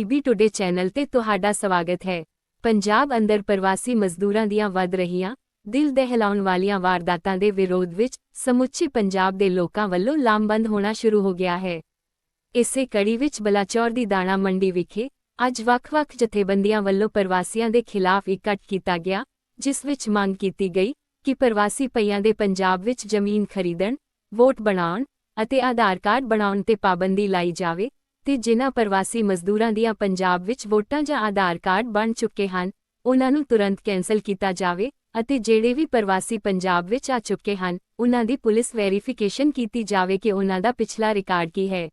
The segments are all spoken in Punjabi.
ਪੀਬੀ ਟੁਡੇ ਚੈਨਲ ਤੇ ਤੁਹਾਡਾ ਸਵਾਗਤ ਹੈ। ਪੰਜਾਬ ਅੰਦਰ ਪ੍ਰਵਾਸੀ ਮਜ਼ਦੂਰਾਂ ਦੀਆਂ ਵੱਧ ਰਹੀਆਂ, ਦਿਲ ਦਹਿਲਾਉਣ ਵਾਲੀਆਂ ਵਾਰਦਾਤਾਂ ਦੇ ਵਿਰੋਧ ਵਿੱਚ ਸਮੁੱਚੇ ਪੰਜਾਬ ਦੇ ਲੋਕਾਂ ਵੱਲੋਂ ਲਾਮਬੰਦ ਹੋਣਾ ਸ਼ੁਰੂ ਹੋ ਗਿਆ ਹੈ। ਇਸੇ ਕੜੀ ਵਿੱਚ ਬਲਾਚੌਰ ਦੀ ਦਾਣਾ ਮੰਡੀ ਵਿਖੇ ਅੱਜ ਵੱਖ-ਵੱਖ ਜਥੇਬੰਦੀਆਂ ਵੱਲੋਂ ਪ੍ਰਵਾਸੀਆਂ ਦੇ ਖਿਲਾਫ ਇਕੱਠ ਕੀਤਾ ਗਿਆ, ਜਿਸ ਵਿੱਚ ਮੰਗ ਕੀਤੀ ਗਈ ਕਿ ਪ੍ਰਵਾਸੀ ਪਈਆਂ ਦੇ ਪੰਜਾਬ ਵਿੱਚ ਜ਼ਮੀਨ ਖਰੀਦਣ, ਵੋਟ ਬਣਾਉਣ ਅਤੇ ਆਧਾਰ ਕਾਰਡ ਬਣਾਉਣ ਤੇ ਪਾਬੰਦੀ ਲਾਈ ਜਾਵੇ ਤੇ ਜਿਨ੍ਹਾਂ ਪ੍ਰਵਾਸੀ ਮਜ਼ਦੂਰਾਂ ਦੀਆਂ ਪੰਜਾਬ ਵਿੱਚ ਵੋਟਾਂ ਜਾਂ ਆਧਾਰ ਕਾਰਡ ਬਣ ਚੁੱਕੇ ਹਨ ਉਨ੍ਹਾਂ ਨੂੰ ਤੁਰੰਤ ਕੈਂਸਲ ਕੀਤਾ ਜਾਵੇ ਅਤੇ ਜਿਹੜੇ ਵੀ ਪ੍ਰਵਾਸੀ ਪੰਜਾਬ ਵਿੱਚ ਆ ਚੁੱਕੇ ਹਨ ਉਨ੍ਹਾਂ ਦੀ ਪੁਲਿਸ ਵੈਰੀਫਿਕੇਸ਼ਨ ਕੀਤੀ ਜਾਵੇ ਕਿ ਉਨ੍ਹਾਂ ਦਾ ਪਿਛਲਾ ਰਿਕਾਰਡ ਕੀ ਹੈ।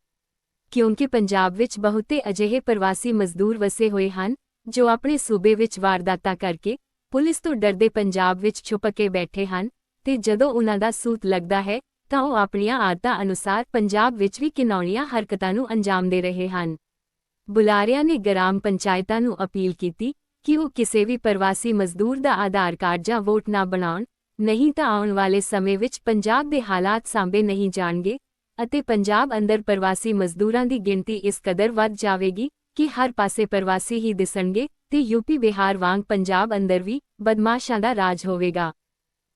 ਕਿਉਂਕਿ ਪੰਜਾਬ ਵਿੱਚ ਬਹੁਤੇ ਅਜਿਹੇ ਪ੍ਰਵਾਸੀ ਮਜ਼ਦੂਰ ਵਸੇ ਹੋਏ ਹਨ, ਜੋ ਆਪਣੇ ਸੂਬੇ ਵਿੱਚ ਵਾਰਦਾਤਾਂ ਕਰਕੇ ਪੁਲਿਸ ਤੋਂ ਡਰਦੇ ਪੰਜਾਬ ਵਿੱਚ ਛੁਪ ਕੇ ਬੈਠੇ ਹਨ, ਤੇ ਜਦੋਂ ਉਹਨਾਂ ਦਾ ਸੂਤ ਲੱਗਦਾ ਹੈ ਤਾਂ ਉਹ ਆਪਣੀਆਂ ਆਦਤਾਂ ਅਨੁਸਾਰ ਪੰਜਾਬ ਵਿੱਚ ਵੀ ਕਿਨੌਣੀਆਂ ਹਰਕਤਾਂ ਨੂੰ ਅੰਜਾਮ ਦੇ ਰਹੇ ਹਨ। ਬੁਲਾਰਿਆਂ ਨੇ ਗ੍ਰਾਮ ਪੰਚਾਇਤਾਂ ਨੂੰ ਅਪੀਲ ਕੀਤੀ ਕਿ ਉਹ ਕਿਸੇ ਵੀ ਪ੍ਰਵਾਸੀ ਮਜ਼ਦੂਰ ਦਾ ਆਧਾਰ ਕਾਰਡ ਜਾਂ ਵੋਟ ਨਾ ਬਣਾਉਣ, ਨਹੀਂ ਤਾਂ ਆਉਣ ਵਾਲੇ ਸਮੇਂ ਵਿੱਚ ਪੰਜਾਬ ਦੇ ਹਾਲਾਤ ਸਾਂਭੇ ਨਹੀਂ ਜਾਣਗੇ ਅਤੇ ਪੰਜਾਬ ਅੰਦਰ ਪ੍ਰਵਾਸੀ ਮਜ਼ਦੂਰਾਂ ਦੀ ਗਿਣਤੀ ਇਸ ਕਦਰ ਵੱਧ ਜਾਵੇਗੀ ਕਿ ਹਰ ਪਾਸੇ ਪ੍ਰਵਾਸੀ ਹੀ ਦਿਸਣਗੇ ਤੇ ਯੂਪੀ ਬਿਹਾਰ ਵਾਂਗ ਪੰਜਾਬ ਅੰਦਰ ਵੀ ਬਦਮਾਸ਼ਾਂ ਦਾ ਰਾਜ ਹੋਵੇਗਾ।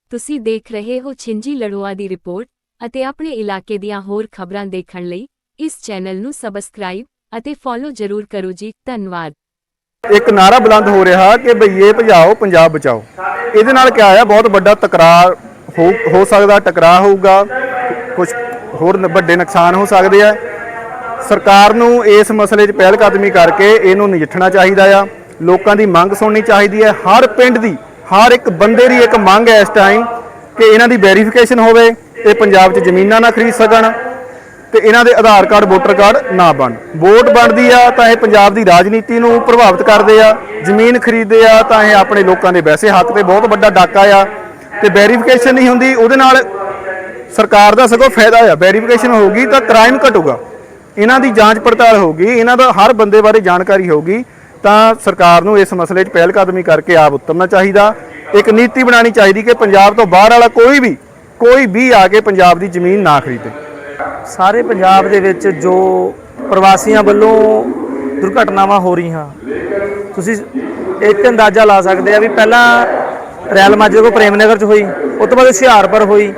ਤੁਸੀਂ ਦੇਖ ਰਹੇ ਹੋ ਛਿੰਜੀ ਲੜੋਆ ਦੀ ਰਿਪੋਰਟ। ਅਤੇ ਆਪਣੇ ਇਲਾਕੇ ਦੀਆਂ ਹੋਰ ਖਬਰਾਂ ਦੇਖਣ ਲਈ ਇਸ ਚੈਨਲ ਨੂੰ ਸਬਸਕ੍ਰਾਈਬ ਅਤੇ ਫੋਲੋ ਜ਼ਰੂਰ ਕਰੋ ਜੀ, ਧੰਨਵਾਦ। ਇੱਕ ਨਾਰਾ ਬੁਲੰਦ ਹੋ ਰਿਹਾ ਕਿ ਭਈਏ ਭਜਾਓ, ਪੰਜਾਬ ਬਚਾਓ। ਇਹਦੇ ਨਾਲ ਕਿਆ ਆ, ਬਹੁਤ ਵੱਡਾ ਤਕਰਾਰ ਹੋ ਹੋ ਸਕਦਾ, ਟਕਰਾਅ ਹੋਊਗਾ। ਕੁਝ ਹੋਰ ਵੱਡੇ ਨੁਕਸਾਨ ਹੋ ਸਕਦੇ ਆ। ਸਰਕਾਰ ਨੂੰ ਇਸ ਮਸਲੇ 'ਚ ਪਹਿਲ ਕਦਮੀ ਕਰਕੇ ਇਹਨੂੰ ਨਜਿੱਠਣਾ ਚਾਹੀਦਾ ਆ। ਲੋਕਾਂ ਦੀ ਮੰਗ ਸੁਣਨੀ ਚਾਹੀਦੀ ਹੈ। ਹਰ ਪਿੰਡ ਦੀ, ਹਰ ਇੱਕ ਬੰਦੇ ਦੀ ਇੱਕ ਮੰਗ ਹੈ ਇਸ ਟਾਈਮ ਕਿ ਇਹਨਾਂ ਦੀ ਵੈਰੀਫਿਕੇਸ਼ਨ ਹੋਵੇ। ਇਹ ਪੰਜਾਬ 'ਚ ਜ਼ਮੀਨਾਂ ਨਾ ਖਰੀਦ ਸਕਣ ਤੇ ਇਹਨਾਂ ਦੇ ਆਧਾਰ ਕਾਰਡ, ਵੋਟਰ ਕਾਰਡ ਨਾ ਬਣ। ਵੋਟ ਬਣਦੀ ਆ ਤਾਂ ਇਹ ਪੰਜਾਬ ਦੀ ਰਾਜਨੀਤੀ ਨੂੰ ਪ੍ਰਭਾਵਿਤ ਕਰਦੇ ਆ। ਜ਼ਮੀਨ ਖਰੀਦਦੇ ਆ ਤਾਂ ਇਹ ਆਪਣੇ ਲੋਕਾਂ ਦੇ ਵੈਸੇ ਹੱਕ ਤੇ ਬਹੁਤ ਵੱਡਾ ਡਾਕਾ ਆ ਤੇ ਵੈਰੀਫਿਕੇਸ਼ਨ ਨਹੀਂ ਹੁੰਦੀ, ਉਹਦੇ ਨਾਲ ਸਰਕਾਰ ਦਾ ਸਗੋਂ ਫਾਇਦਾ ਆ। ਵੈਰੀਫਿਕੇਸ਼ਨ ਹੋਊਗੀ ਤਾਂ ਕ੍ਰਾਈਮ ਘਟੂਗਾ। ਇਹਨਾਂ ਦੀ ਜਾਂਚ ਪੜਤਾਲ ਹੋਊਗੀ, ਇਹਨਾਂ ਦਾ ਹਰ ਬੰਦੇ ਬਾਰੇ ਜਾਣਕਾਰੀ ਹੋਊਗੀ ਤਾਂ ਸਰਕਾਰ ਨੂੰ ਇਸ ਮਸਲੇ 'ਚ ਪਹਿਲ ਕਦਮੀ ਕਰਕੇ ਆਪ ਉਤਰਨਾ ਚਾਹੀਦਾ। ਇੱਕ ਨੀਤੀ ਬਣਾਉਣੀ ਚਾਹੀਦੀ ਕਿ ਪੰਜਾਬ ਤੋਂ ਬਾਹਰ ਵਾਲਾ ਕੋਈ ਵੀ ਕੋਈ ਵੀ ਆ ਕੇ ਪੰਜਾਬ ਦੀ ਜ਼ਮੀਨ ਨਾ ਖਰੀਦੇ। ਸਾਰੇ ਪੰਜਾਬ ਦੇ ਵਿੱਚ ਜੋ ਪ੍ਰਵਾਸੀਆਂ ਵੱਲੋਂ ਦੁਰਘਟਨਾਵਾਂ ਹੋ ਰਹੀਆਂ, ਤੁਸੀਂ ਇੱਕ ਅੰਦਾਜ਼ਾ ਲਾ ਸਕਦੇ ਆ ਵੀ ਪਹਿਲਾਂ ਰੈਲ ਮਾਜਰੇ ਕੋ ਪ੍ਰੇਮ ਨਗਰ ਚ ਹੋਈ, ਉਸ ਤੋਂ ਬਾਅਦ ਹੁਸ਼ਿਆਰਪੁਰ ਹੋਈ,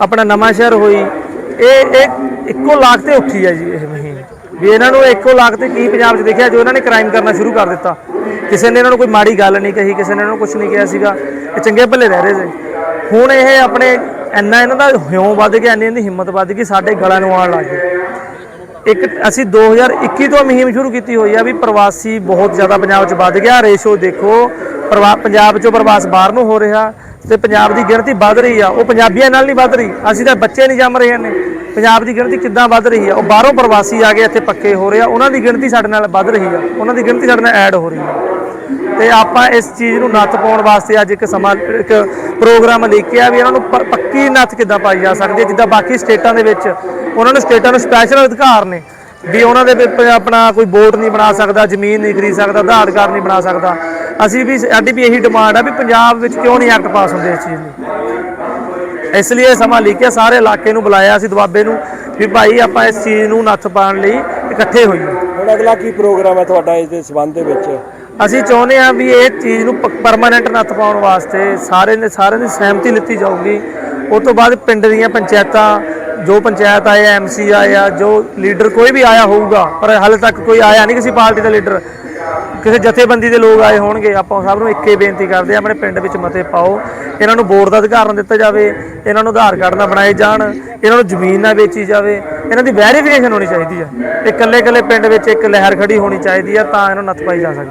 ਆਪਣਾ ਨਵਾਂ ਸ਼ਹਿਰ ਹੋਈ, ਇਹ ਇਹ ਇੱਕੋ ਲਾਖ ਤੇ ਉੱਠੀ ਹੈ ਜੀ ਇਹ ਮੁਹਿੰਮ ਵੀ ਇਹਨਾਂ ਨੂੰ ਇੱਕੋ ਲਾਖ ਤੇ ਕੀ ਪੰਜਾਬ 'ਚ ਦੇਖਿਆ ਜੋ ਇਹਨਾਂ ਨੇ ਕ੍ਰਾਈਮ ਕਰਨਾ ਸ਼ੁਰੂ ਕਰ ਦਿੱਤਾ। ਕਿਸੇ ਨੇ ਇਹਨਾਂ ਨੂੰ ਕੋਈ ਮਾੜੀ ਗੱਲ ਨਹੀਂ ਕਹੀ, ਕਿਸੇ ਨੇ ਇਹਨਾਂ ਨੂੰ ਕੁਝ ਨਹੀਂ ਕਿਹਾ ਸੀਗਾ, ਇਹ ਚੰਗੇ ਭੱਲੇ ਰਹਿ ਰਹੇ ਸੀ। ਹੁਣ ਇਹ ਆਪਣੇ ਇੰਨਾ ਇਹਨਾਂ ਦਾ ਹਿਉਂ ਵੱਧ ਗਿਆ, ਇੰਨੀ ਇਹਨਾਂ ਦੀ ਹਿੰਮਤ ਵੱਧ ਗਈ, ਸਾਡੇ ਗਲਾਂ ਨੂੰ ਆਉਣ ਲੱਗ ਗਏ। ਇੱਕ ਅਸੀਂ 2021 ਤੋਂ ਮੁਹਿੰਮ ਸ਼ੁਰੂ ਕੀਤੀ ਹੋਈ ਆ ਵੀ ਪ੍ਰਵਾਸੀ ਬਹੁਤ ਜ਼ਿਆਦਾ ਪੰਜਾਬ 'ਚ ਵੱਧ ਗਿਆ। ਰੇਸ਼ੋ ਦੇਖੋ, ਪ੍ਰਵਾ- ਪੰਜਾਬ 'ਚੋਂ ਪ੍ਰਵਾਸ ਬਾਹਰ ਨੂੰ ਹੋ ਰਿਹਾ ਤੇ ਪੰਜਾਬ ਦੀ ਗਿਣਤੀ ਵੱਧ ਰਹੀ ਆ। ਉਹ ਪੰਜਾਬੀਆਂ ਨਾਲ ਨਹੀਂ ਵੱਧ ਰਹੀ। ਅਸੀਂ ਤਾਂ ਬੱਚੇ ਨਹੀਂ ਜੰਮ ਰਹੇ ਨੇ ਪੰਜਾਬ ਦੀ ਗਿਣਤੀ ਕਿੱਦਾਂ ਵੱਧ ਰਹੀ ਆ? ਉਹ ਬਾਹਰੋਂ ਪ੍ਰਵਾਸੀ ਆ ਕੇ ਇੱਥੇ ਪੱਕੇ ਹੋ ਰਹੇ ਆ। ਉਹਨਾਂ ਦੀ ਗਿਣਤੀ ਸਾਡੇ ਨਾਲ ਵੱਧ ਰਹੀ ਆ। ਉਹਨਾਂ ਦੀ ਗਿਣਤੀ ਸਾਡੇ ਨਾਲ ਐਡ ਹੋ ਰਹੀ ਆ। ਤੇ ਆਪਾਂ ਇਸ ਚੀਜ਼ ਨੂੰ ਨੱਥ ਪਾਉਣ ਵਾਸਤੇ ਅੱਜ ਇੱਕ ਸਮਾਂ, ਇੱਕ ਪ੍ਰੋਗਰਾਮ ਲਿਖਿਆ ਵੀ ਇਹਨਾਂ ਨੂੰ ਪੱਕੀ ਨੱਥ ਕਿੱਦਾਂ ਪਾਈ ਜਾ ਸਕਦੀ ਹੈ, ਜਿੱਦਾਂ ਬਾਕੀ ਸਟੇਟਾਂ ਦੇ ਵਿੱਚ ਉਹਨਾਂ ਨੂੰ ਸਟੇਟਾਂ ਨੂੰ ਸਪੈਸ਼ਲ ਅਧਿਕਾਰ ਨੇ, ਵੀ ਉਹਨਾਂ ਦੇ ਆਪਣਾ ਕੋਈ ਵੋਟ ਨਹੀਂ ਬਣਾ ਸਕਦਾ, ਜ਼ਮੀਨ ਨਹੀਂ ਖਰੀਦ ਸਕਦਾ, ਆਧਾਰ ਕਾਰਡ ਨਹੀਂ ਬਣਾ ਸਕਦਾ। ਅਸੀਂ ਵੀ ਸਾਡੀ ਵੀ ਇਹੀ ਡਿਮਾਂਡ ਆ ਵੀ ਪੰਜਾਬ ਵਿੱਚ ਕਿਉਂ ਨਹੀਂ ਐਕਟ ਪਾਸ ਹੁੰਦੇ ਇਸ ਚੀਜ਼ ਲਈ ਇਸ ਲਈ ਇਹ ਸਮਾਂ ਲਿਖਿਆ, ਸਾਰੇ ਇਲਾਕੇ ਨੂੰ ਬੁਲਾਇਆ ਅਸੀਂ ਦੁਆਬੇ ਨੂੰ, ਵੀ ਭਾਈ ਆਪਾਂ ਇਸ ਚੀਜ਼ ਨੂੰ ਨੱਥ ਪਾਉਣ ਲਈ ਇਕੱਠੇ ਹੋਈਏ। ਹੁਣ ਅਗਲਾ ਕੀ ਪ੍ਰੋਗਰਾਮ ਹੈ ਤੁਹਾਡਾ ਇਸ ਦੇ ਸਬੰਧ ਦੇ ਵਿੱਚ? ਅਸੀਂ ਚਾਹੁੰਦੇ ਹਾਂ ਵੀ ਇਹ ਚੀਜ਼ ਨੂੰ ਪਰਮਾਨੈਂਟ ਨੱਥ ਪਾਉਣ ਵਾਸਤੇ ਸਾਰੇ ਨੇ ਸਾਰਿਆਂ ਦੀ ਸਹਿਮਤੀ ਲਿੱਤੀ ਜਾਊਗੀ। ਉਸ ਤੋਂ ਬਾਅਦ ਪਿੰਡ ਦੀਆਂ ਪੰਚਾਇਤਾਂ, ਜੋ ਪੰਚਾਇਤ ਆਏ ਐਮਸੀ ਆਏ ਆ ਜੋ ਲੀਡਰ ਕੋਈ ਵੀ ਆਇਆ ਹੋਊਗਾ, ਪਰ ਹਾਲੇ ਤੱਕ ਕੋਈ ਆਇਆ ਨਹੀਂ ਕਿਸੇ ਪਾਰਟੀ ਦਾ ਲੀਡਰ। ਕਿਸੇ ਜਥੇਬੰਦੀ ਦੇ ਲੋਕ ਆਏ ਹੋਣਗੇ, ਆਪਾਂ ਸਭ ਨੂੰ ਇੱਕੇ ਬੇਨਤੀ ਕਰਦੇ ਆ ਆਪਣੇ ਪਿੰਡ ਵਿੱਚ ਮਤੇ ਪਾਓ। ਇਹਨਾਂ ਨੂੰ ਵੋਟ ਦਾ ਅਧਿਕਾਰ ਨਾ ਦਿੱਤਾ ਜਾਵੇ, ਇਹਨਾਂ ਨੂੰ ਆਧਾਰ ਕਾਰਡ ਨਾ ਬਣਾਏ ਜਾਣ, ਇਹਨਾਂ ਨੂੰ ਜ਼ਮੀਨ ਨਾ ਵੇਚੀ ਜਾਵੇ। ਇਹਨਾਂ ਦੀ ਵੈਰੀਫਿਕੇਸ਼ਨ ਹੋਣੀ ਚਾਹੀਦੀ ਆ। ਇਕੱਲੇ ਇਕੱਲੇ ਪਿੰਡ ਵਿੱਚ ਇੱਕ ਲਹਿਰ ਖੜੀ ਹੋਣੀ ਚਾਹੀਦੀ ਆ, ਤਾਂ ਇਹਨਾਂ ਨੂੰ ਨੱਥ ਪਾਈ ਜਾ ਸਕਦੀ।